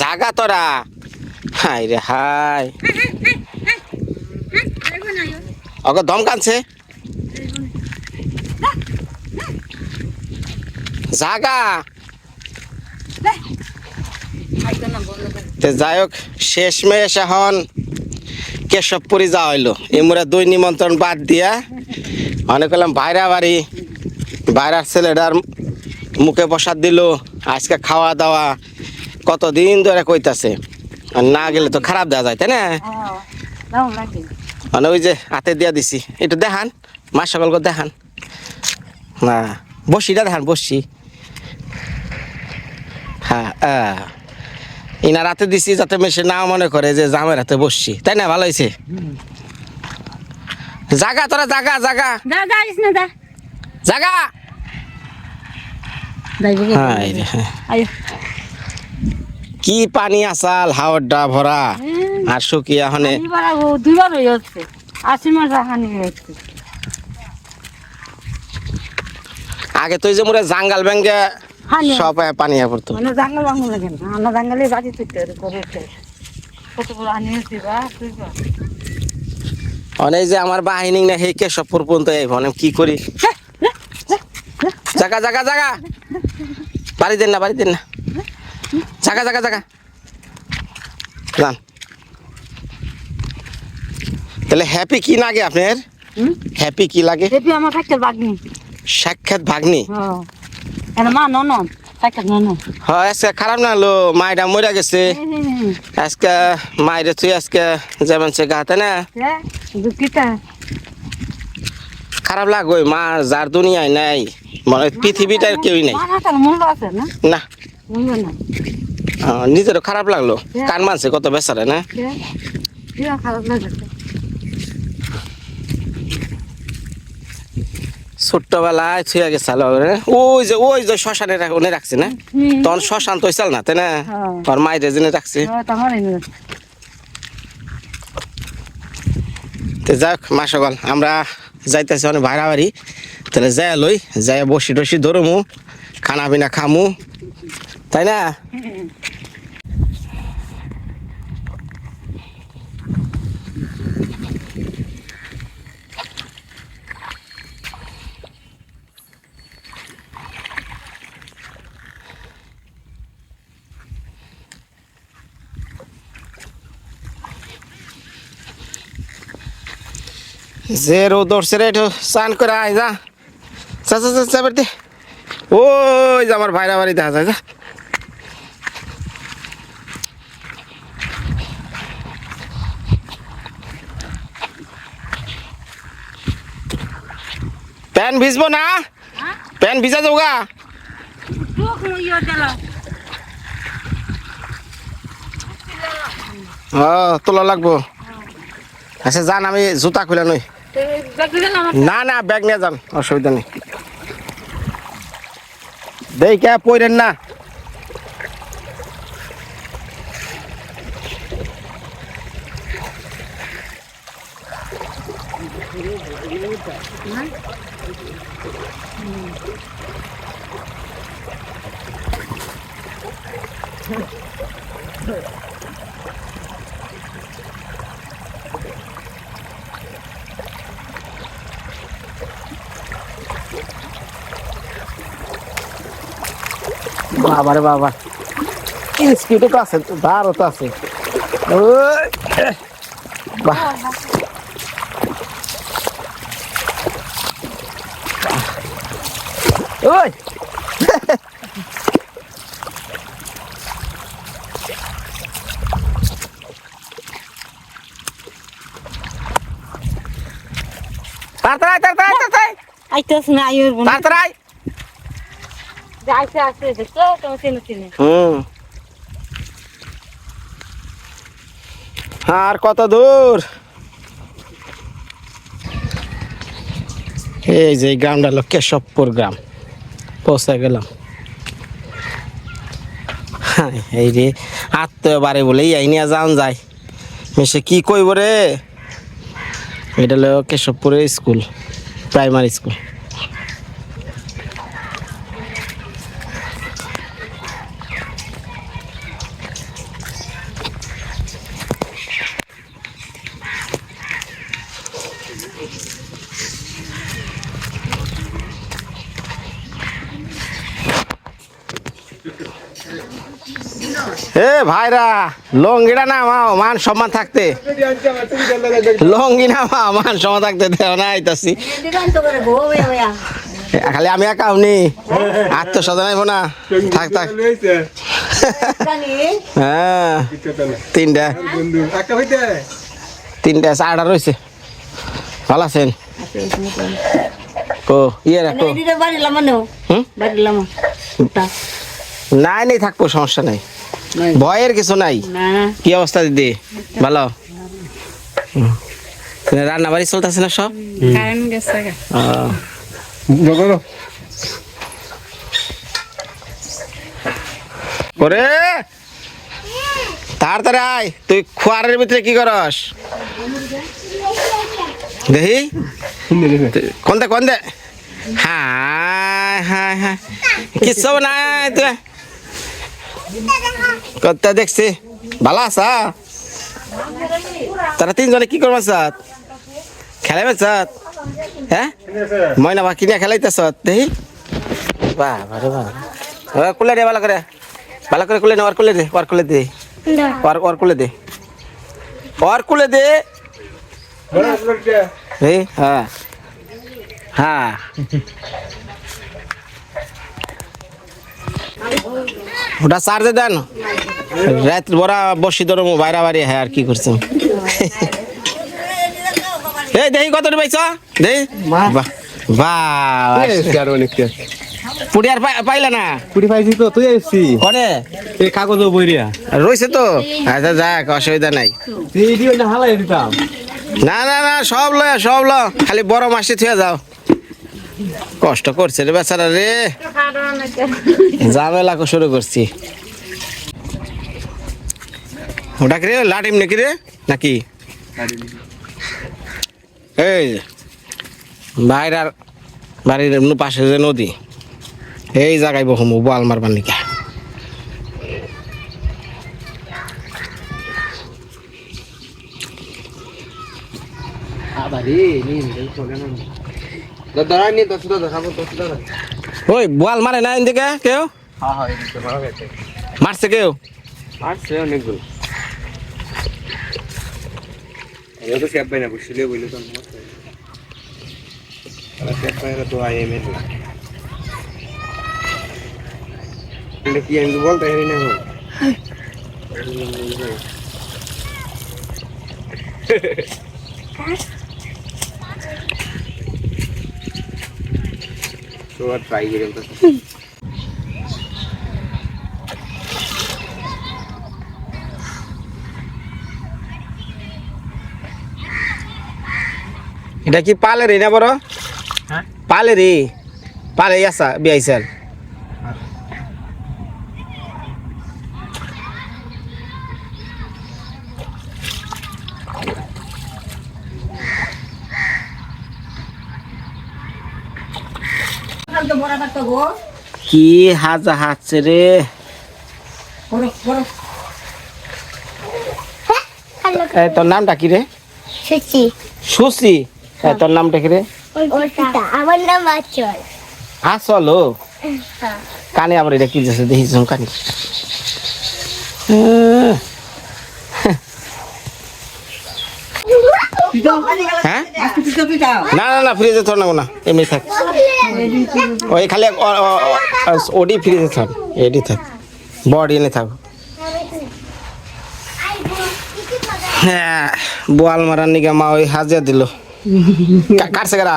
জাগা তোরা। হাই রে হাই অগ দম কানছে। জাগা। যাই হোক শেষ মেশ এখন কেশবপুরি যাওয়া হইল। এমরা দুই নিমন্ত্রণ বাদ দিয়া অনেক করলাম বাইরা বাড়ি, বাইরার ছেলেটার মুখে প্রসাদ দিল, আজকে খাওয়া দাওয়া কতদিন ধরে কইতাছে? আর না গেলে তো খারাপ দেওয়া যায় তাই না? মানে ওই যে হাতে দিয়া দিছি এটা দেখান মা সকল করে দেখান। না বসিটা দেখান বসি। হ্যাঁ। ইনার হাতে দিছি যাতে মেশে না মনে করে যে জামের হাতে বসছি তাই না? ভালো হয়েছে? জাগা তোরা জাগা জাগা। জাগা। যাইব হ্যাঁ। কি পানি আসাল হাওড়া ভরা। আর শুকিয়া হনে দুইবার হয়ে যাচ্ছে। আশি মাস হানি হয়েছে আগে তো যে মোরে জাঙ্গাল ব্যাঙ্গে হানি সব পানি পড়তো। মানে জাঙ্গল বাঙ্গল লাগে না আমরা জাঙ্গলে বাজি তুলতে করে কত বড় হানি হয়েছে বা দুইবার। অনেক যে আমার বাহিনী না সেই কেশবপুর পর্যন্ত এই মানে কি করি? জাগা জাগা জাগা। বাড়ি দেন না বাড়ি দেন না। জাগা জাগা জাগা। যান তাহলে হ্যাপি কি লাগে আপনার? হ্যাপি কি লাগে? দেখবি আমার কাছে বাগনি সাক্ষাৎ ভাগ্নি? হ্যাঁ মা নন কাছে নন হয় আজকে খারাপ না হলো মায়েরা মরে গেছে। আজকে মায়ের তুই আজকে যেমন সে গাতে না? দুঃখিতা। খারাপ লাগবে মা যার দুনিয়ায় নাই মানে পৃথিবীটার কেউই নাই। না? নিজেরও খারাপ লাগল। কান মানছে? কত বেচারে না? লাগছে। ছোট্টবেলায় গেছে ওই যে ওই যে শ্মশানে রাখছে না? তখন শ্মশান তো চাল না তাই না? হ্যাঁ। তোর মায়ের জেনে রাখছে। যাক আমরা যাইতেছি অনেক ভাড়া বাড়ি তাহলে যাই লই যাই বসি টসি ধরমু খানা পিনা খামু। তাই না যে রোদ উঠছে রে একটু স্নান করে আয় যা চা চা চা চা বেরতে ওই যে আমার ভাইরা বাড়ি দেখা যায় যা প্যান ভিজবো না? প্যান ভিজা যাব গা। তোলা লাগবো। আচ্ছা যান আমি জুতা খুলে নই। না না ব্যাগ নিয়ে যান অসুবিধা নেই। দেই কে পইরেন না? বাবা স্পিডে তো আছে দাঁড়ও তো আছে ওই, তাড়াতাড়ি তাড়াতাড়ি তাড়াতাড়ি। আইতেছ না আইর বোন তাড়াতাড়ি। আইসে আসে দেখো তোমার চিনে চিনে। হুম। আর কত দূর? এই যে গ্রামটা হলো কেশবপুর গ্রাম। পৌঁছে গেলাম। এই রে আত্মীয় বাড়ি বলেই এই নিয়ে যান যায়। মেসে কি কইব রে? এটা হলো কেশবপুরের স্কুল প্রাইমারি স্কুল ভাইরা, লঙ্গিটা না মাও মান সম্মান থাকতে। লঙ্গি না মা মান সম্মান থাকতে। দেও না, আইতাছি। খালি আমি একা আপনি আত্মস্বজন আইব না। থাক থাক। হ্যাঁ। তিনটা। তিনটা, চারটা রয়েছে ভালো আছেন? কো ইয়ে রাখো। হুম নাই, নেই, থাকব, সমস্যা নাই। ভয়ের কিছু নাই? কি অবস্থা দিদি? ভালো। রান্না বাড়ি চলতেছে না সব? কারেন্ট গেছে গা। করে তাড়াতাড়ি আয়। তুই খোয়ারের ভিতরে কি করস? দেখি। কোন দে কোন দে হ্যাঁ হ্যাঁ হ্যাঁ। কিচ্ছু নাই তুই। কত দেখছি? ভালো আছা? তারা তিনজনে কি করবার সাত খেলাইবে সাত হ্যাঁ? ময়না বা কিনে খেলাইতেছ দেখি। বাহ বারে বাহ কুলে দে ভালো করে। ভালো করে কুলে নে ওর কুলে দে ওর কুলে দে। ওর ওর কুলে দে। ওর কুলে দে। এই হ্যাঁ। হ্যাঁ। ওটা চার্জে দেন। রাত বড়া বসি ধরো বাইরা বাড়ি হ্যাঁ আর কি করছ এই দেখি কত পাইছ? দেই বাহ বাহ পুড়ি আর পাই- পাইলা না? কুড়ি পাইছি তো তুই আসছি কনে এই কাগজ বইরিয়া। রয়েছে তো? আচ্ছা যাক অসুবিধা নাই। না না না সব ল সব ল। খালি বড় মাসে থুয়ে যাও। কষ্ট করছে রে বেচারা রে। ঝামেলা শুরু করছি। ওটা কি রে? লাটিম নাকি রে? নাকি? এই বাইরার বাড়ির পাশে যে নদী, এই জায়গায় বহুম বোয়াল মারবার নাকি। দাদা নি দশ দাদা খাব দশ দাদা ওই বোয়াল মারে না এদিকে কেউ? হ্যাঁ হ্যাঁ মারছে কেউ? আসছে অনেকগুলো। আমি তো ক্যাব পাই না বুঝলে বইলে তো ক্যাব পাই না তো আই এম এল কি আমি বলতে পারি না। ট্রাই করে তো এটা কি পালেরই না বড়? পালে রে। পালে আসা বিয়াইছেন কি হাজা হাতছে রে। এই তোর নামটা কি রে? সুচি। সুসি এই তোর নামটা কি রে? আমার নাম আচল। আসল ও? কানে আবার এটা কি যাচ্ছে দেখিস কানি। হ্যাঁ? না না না ফ্রিজে থর না না। এমনি থাক। ওই খালি ওডি ফ্রিজে থাক এডি থাক। বডি এনে থাক। হ্যাঁ বোয়াল মারার নিগা মা ওই হাজিয়া দিল। কাটছে কারা?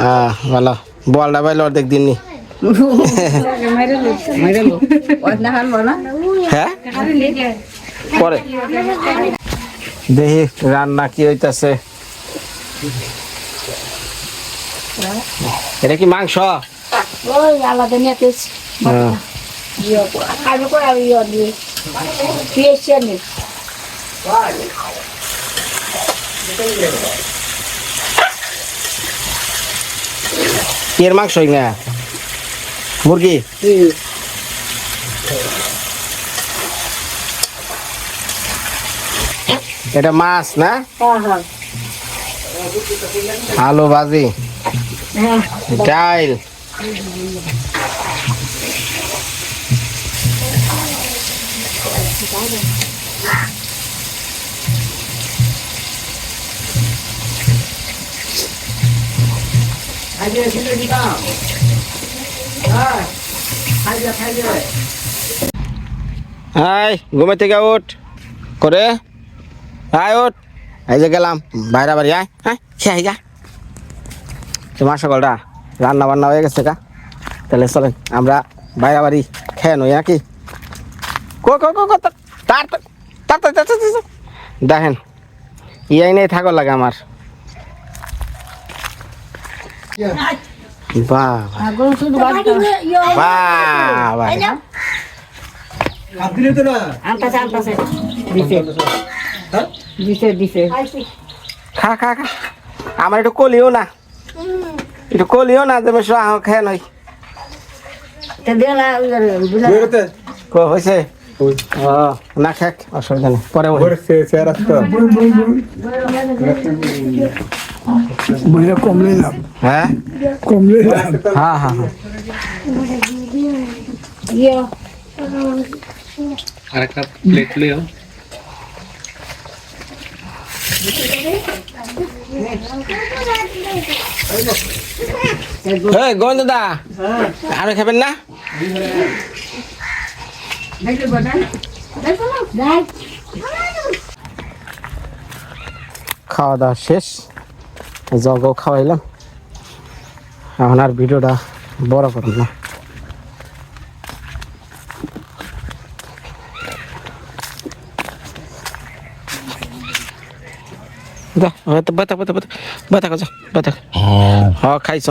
হ্যাঁ ভালো। বোয়ালটা পাইলো অর্ধেক দিন নি। হ্যাঁ? পরে। দেখি রান্না কি হইতাছে। এটা কি মাংস? আলাদা নিয়ে হ্যাঁ। এর মাংস না মুরগি? এটা মাছ না? আলু ভাজি। ডাইল। আয় ঘুমে থেকে উঠ। করে। আয় উঠ এই যে গেলাম বাইরে বাড়ি আয় হ্যাঁ খেয়ে যা তোমার সকলটা রান্না বান্না হয়ে গেছে কা তাহলে চলেন আমরা বাইরা বাড়ি খেয়ে নই নাকি? কো কো কো কো তার। দেখেন ইয়াই নেই থাকো লাগে আমার। বাহ আগুন আনতাছে দিছে দিছে। খা খা খা। আমার একটু কলিও না। একটু কলিও না যে বেশ খেয়ে নই হয়েছে? না খেক অসুবিধা নেই। পরে। বুঝলে কমলে লাভ। হ্যাঁ? হ্যাঁ হ্যাঁ হ্যাঁ। ইয়ে। আরেকটা প্লেট লিও এই গোবিন্দ দা আরও খাবেন না? খাওয়া দাওয়া শেষ। জগও খাওয়াইলাম। এখন আর ভিডিওটা বড় করুন না। बता बतक बता बतक बतक बतक जाऊ बतक खाइस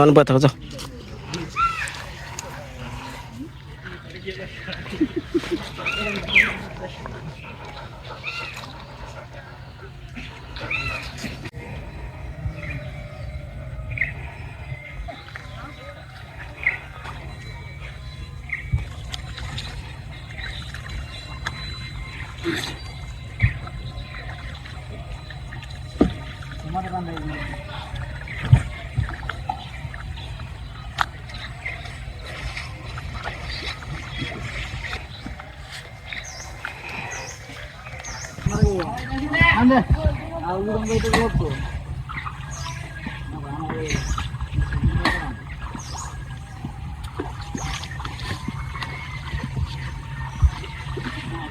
돼. 아, 우리 동네도 그렇고.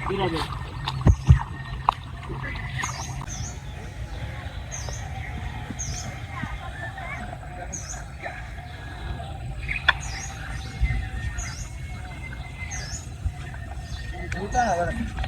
이라도. 일단 나가라.